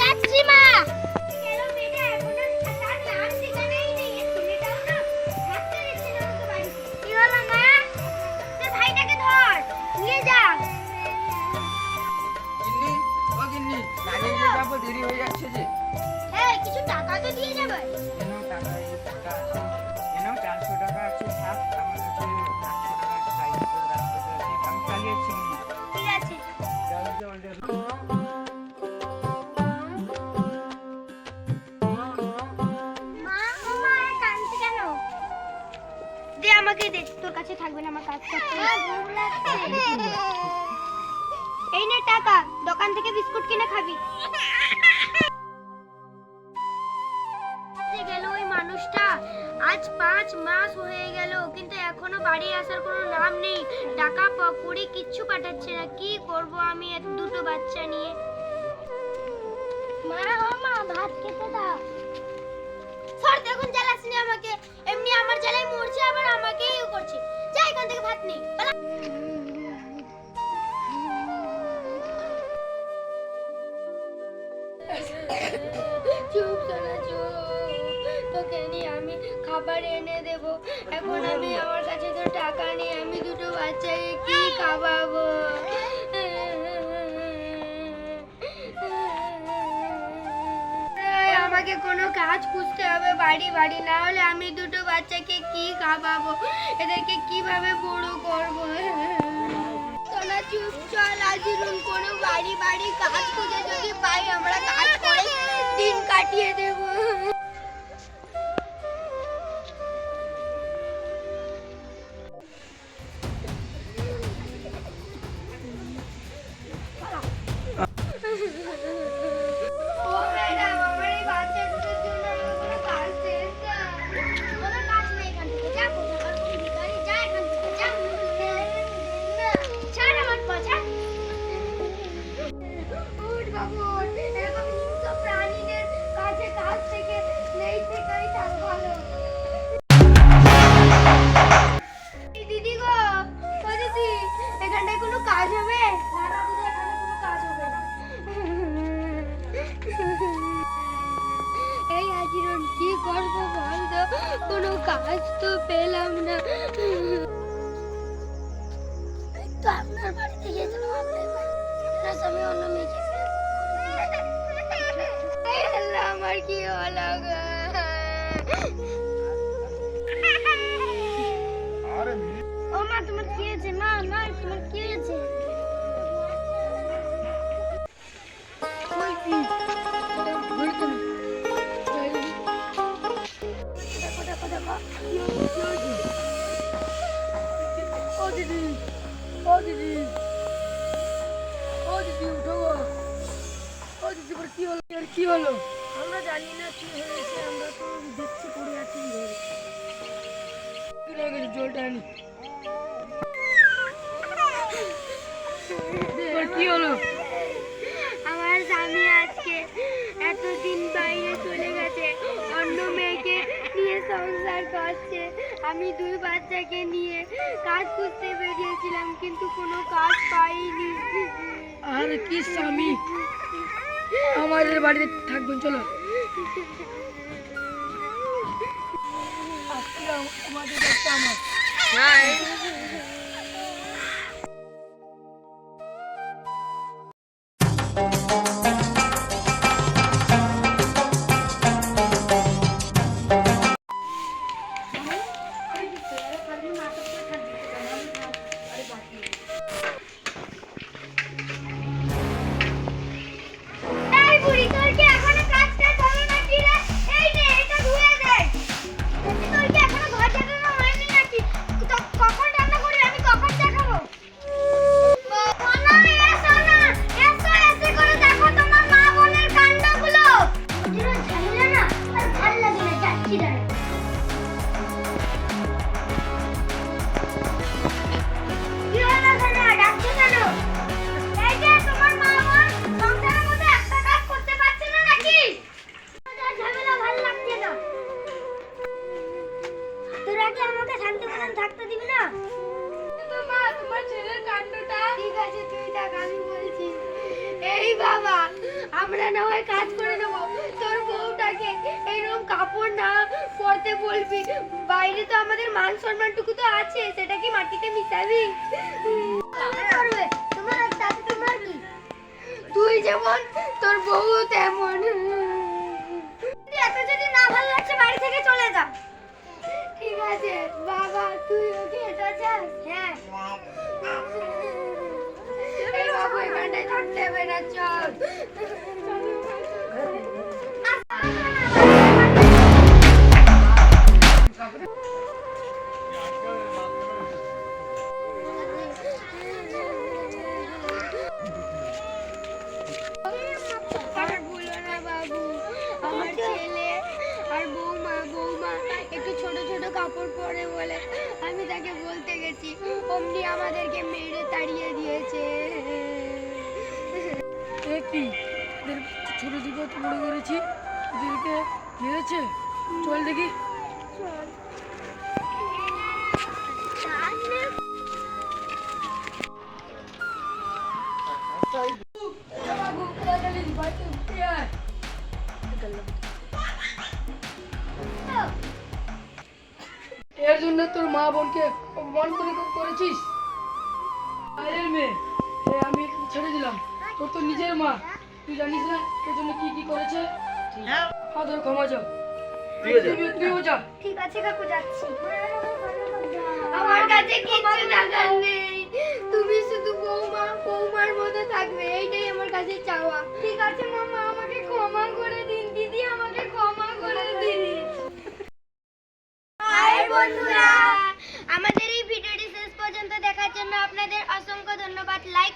যাত্রীমা দেরি হয়ে যাচ্ছে যে। হ্যাঁ কিছু টাকা তো দিয়ে যাবে। কেন টাকা টাকা কেন চারশো টাকা আছে থাক আমার কাছে চারশো টাকা আছে আমি চালিয়েছি। ঠিক আছে। এই নে টাকা দোকান থেকে বিস্কুট কিনে খাবি। গেল ওই মানুষটা। আজ পাঁচ মাস হয়ে গেল কিন্তু এখনও বাড়ি আসার কোনো নাম নেই। টাকা প- কুড়ি কিচ্ছু পাঠাচ্ছে না কি করব আমি এত দুটো বাচ্চা নিয়ে? মা মা ভাত খেতে দাও। স্যার দেখুন জ্বালাসনি আমাকে এমনি আমার জ্বালায় মরছে আবার আমাকে ইয়ে করছে। নেই পালা। চুপ সোনা চুপ। তোকে নিয়ে আমি খাবার এনে দেব। এখন আমি আমার কাছে তো টাকা নেই, আমি দুটো বাচ্চাকে কি খাওয়াবো? কাজ খুঁজতে হবে, বাড়ি বাড়ি। না হলে আমি দুটো বাচ্চাকে কি খাওয়াবো? এদেরকে কীভাবে বড় করব? তোরা চুপ কোনো বাড়ি বাড়ি কাজ খুঁজে যদি পাই, আমরা কাজ করে দিন কাটিয়ে দেব। কাজ তো পেলাম না। তো আপনার বাড়িতে গিয়েছিলাম আপনার বাড়ি আমি অন্য মেয়েকে আমার কি হলো ও মা তোমার কি হয়েছে? ও দিদি ও দিদি উঠো গো। ও দিদি এবার কি হলো? এর কি হলো? আমরা জানি না কি হয়েছে আমরা তো দেখছি পড়ে আছি। কি লাগে জলটা আনি। কি হলো? করছে আমি দুই বাচ্চাকে নিয়ে কাজ করতে বেরিয়েছিলাম কিন্তু কোনো কাজ পাইনি। আর কি স্বামী? আমাদের বাড়িতে থাকবেন চলো। আজকে আমাদের বাচ্চা আমার। এই বাবা, আমরা না হয় কাজ করে নেব। তোর বউটাকে এরকম কাপড় না পরতে বলবি। বাইরে তো আমাদের মান সম্মানটুকু তো আছে, সেটা কি মাটিতে মিশাবি? তুই যেমন, তোর বউ তেমন। একটু ছোট ছোট কাপড় পরে বলে, আমি তাকে বলতে গেছি, অমনি আমাদেরকে মেরে তাড়িয়ে দিয়েছে। এদের ছোট বড় করেছি এদেরকে মেরেছে চল দেখি। এর জন্য তোর মা বোনকে অপমান করে করেছিস? মেয়ে আমি ছেড়ে দিলাম। তোর তো নিজের মা। তুই জানিস না তোর জন্য কি কি করেছে? হ্যাঁ। ক্ষমা চাও আমার কাছে তুমি শুধু মতো থাকবে। এইটাই আমার কাছে চাওয়া। ঠিক আছে আমাকে ক্ষমা করে দিন। দিদি আমাকে ক্ষমা করে আমাদের এই ভিডিওটি শেষ পর্যন্ত দেখার জন্য আপনাদের অসংখ্য ধন্যবাদ। লাইক